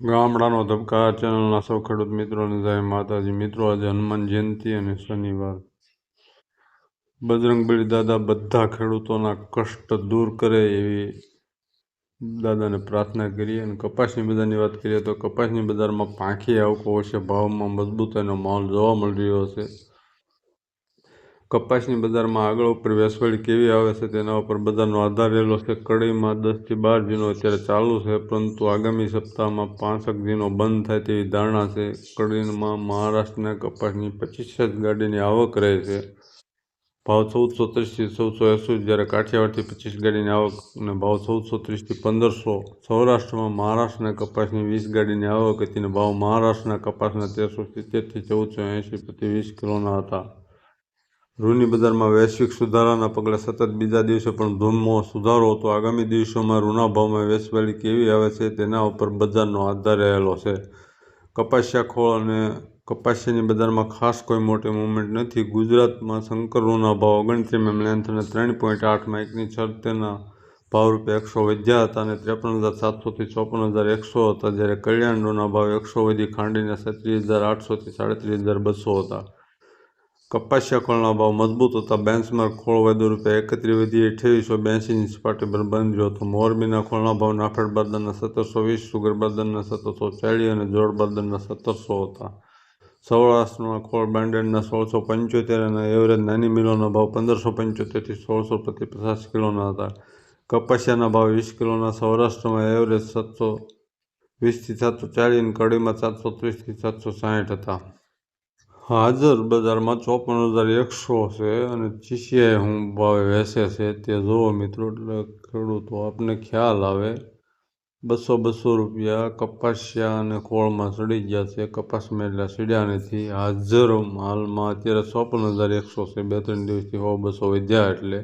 ગામડાનો ધબકાર ચેનલના સૌ ખેડૂત મિત્રોને જય માતાજી મિત્રો, આજે હનુમાન જયંતિ અને શનિવાર. બજરંગબલી દાદા બધા ખેડૂતોના કષ્ટ દૂર કરે એવી દાદાને પ્રાર્થના કરીએ અને કપાસની બજારની વાત કરીએ તો કપાસની બજારમાં પાંખી આવકો હશે, ભાવમાં મજબૂતાઈનો માહોલ જોવા મળી રહ્યો છે કપાસની બજારમાં આગળ ઉપર વેસવાળી કેવી આવે છે તેના ઉપર બજારનો આધાર રહેલો છે. કડીમાં દસથી બાર જીનો અત્યારે ચાલુ છે, પરંતુ આગામી સપ્તાહમાં પાંસઠ જીનો બંધ થાય તેવી ધારણા છે. કડીમાં મહારાષ્ટ્રના કપાસની પચીસ જ ગાડીની આવક રહે છે. ભાવ ચૌદસો ત્રીસથી ચૌદસો એંસી જ્યારે કાઠિયાવાડથી પચીસ ગાડીની આવક અને ભાવ ચૌદસો ત્રીસથી પંદરસો. સૌરાષ્ટ્રમાં મહારાષ્ટ્રના કપાસની વીસ ગાડીની આવક હતી અને ભાવ મહારાષ્ટ્રના કપાસના તેરસો સિત્તેરથી ચૌદસો એંસી પ્રતિ વીસ કિલોના હતા. રૂની બજારમાં વૈશ્વિક સુધારાના પગલે સતત બીજા દિવસે પણ ધૂમમાં સુધારો હતો. આગામી દિવસોમાં રૂના ભાવમાં વેચવાલી કેવી આવે છે તેના ઉપર બજારનો આધાર રહેલો છે. કપાસિયા ખોળ અને કપાસિયાની બજારમાં ખાસ કોઈ મોટી મૂવમેન્ટ નથી. ગુજરાતમાં શંકર રૂના ભાવ ઓગણત્રીસ એમ લેન્થ અને ત્રણ પોઈન્ટ આઠ માઇકની છતેના ભાવ રૂપિયા એકસો વધ્યા હતા અને ત્રેપન હજાર સાતસોથી ચોપન હજાર એકસો હતા જ્યારે કલ્યાણ રૂના ભાવ એકસો વધી ખાંડીને છત્રીસ હજાર આઠસોથી સાડત્રીસ હજાર બસો હતા. કપાસિયા ખોળના ભાવ મજબૂત હતા. બેન્ચમાર્ક ખોળ વધુ રૂપિયા એકત્રીસ વધી અઠ્યાવીસો બ્યાસીની સપાટી પર બંધ રહ્યો હતો. મોરબીના ખોળના ભાવ નાફેડ બારદારના સત્તરસો વીસ, સુગર બારદારના સત્તરસો ચાલીસ અને જોડ બારદારના સત્તરસો હતા. સૌરાષ્ટ્રમાં ખોળ બ્રાન્ડેડના સોળસો પંચોતેર અને એવરેજ નાની મિલોના ભાવ પંદરસો પંચોતેરથી સોળસો પ્રતિ પચાસ કિલોના હતા. કપાસિયાના ભાવ વીસ કિલોના સૌરાષ્ટ્રમાં એવરેજ સાતસો વીસથી સાતસો ચાલીસ અને કડીમાં સાતસો ત્રીસથી સાતસો સાહીઠ હતા. હાજર બજારમાં ચોપન હજાર એકસો છે અને ચીસિયાએ હું ભાવે વેચે છે તે જુઓ મિત્રો, એટલે ખેડૂતો આપને ખ્યાલ આવે. બસો બસો રૂપિયા કપાસિયા અને ખોળમાં ચડી ગયા છે. કપાસમાં એટલે ચડ્યા નથી હાજર માલમાં અત્યારે ચોપન હજાર એકસો છે. બે ત્રણ દિવસથી હો બસો વધ્યા એટલે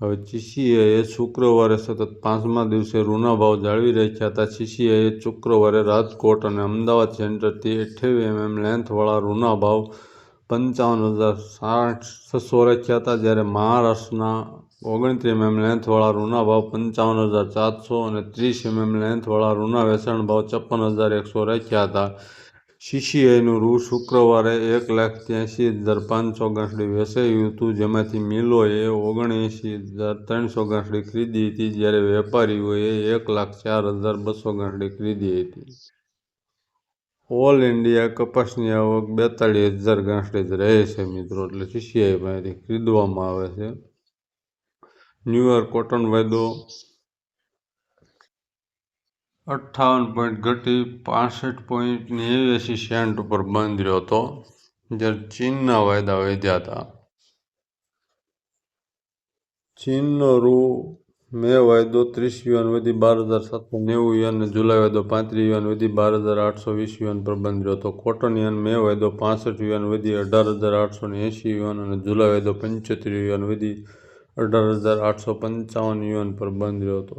હવે ચીસીઆઈએ શુક્રવારે સતત પાંચમા દિવસે ઋણા ભાવ જાળવી રાખ્યા હતા. ચીસીઆઈએ શુક્રવારે રાજકોટ અને અમદાવાદ સેન્ટરથી અઠ્યાવી એમએમ લેન્થવાળા ઋણા ભાવ પંચાવન હજાર સાઠ છસો રાખ્યા હતા, જ્યારે મહારાષ્ટ્રના ઓગણત્રીસ એમએમ લેન્થવાળા ઋણા ભાવ પંચાવન હજાર સાતસો અને ત્રીસ એમએમ લેન્થવાળા રૂના વેચાણ ભાવ છપ્પન હજાર એકસો રાખ્યા હતા. સીસીઆઈનું રૂ શુક્રવારે એક લાખ ત્યાંસી હજાર પાંચસો ગાંસડી વેચાયું હતું. જેમાંથી મિલોએ ઓગણએંસી હજાર ત્રણસો ગાંસડી ખરીદી હતી. જ્યારે વેપારીઓએ એક લાખ ચાર હજાર બસો ગાંસડી ખરીદી હતી. ઓલ ઇન્ડિયા કપાસની આવક બેતાળીસ હજાર ગાંસડી જ રહે છે મિત્રો. એટલે સીસીઆઈ પાસેથી ખરીદવામાં આવે છે. ન્યુયોર્ક કોટન વાયદો અઠ્ઠાવન પોઈન્ટ ઘટી પાસઠ પોઈન્ટ નેવ્યાસી સેન્ટ ઉપર બંધ રહ્યો હતો, જ્યારે ચીનના વાયદા વધ્યા હતા. ચીનનો રૂ મે વાયદો ત્રીસ યુએન વધી બાર હજાર સાતસો નેવું યુએન જુલાઈ વાયદો પાંત્રીસ યુએન વધી બાર હજાર આઠસો વીસ યુએન પર બંધ રહ્યો હતો. કોટન યુએન મે વાયદો પાસઠ યુએન વધી અઢાર હજાર આઠસો ને એંશી યુએન અને જુલાઈ વાયદો પંચોતેર યુએન વધી અઢાર હજાર આઠસો પંચાવન યુએન પર બંધ રહ્યો હતો.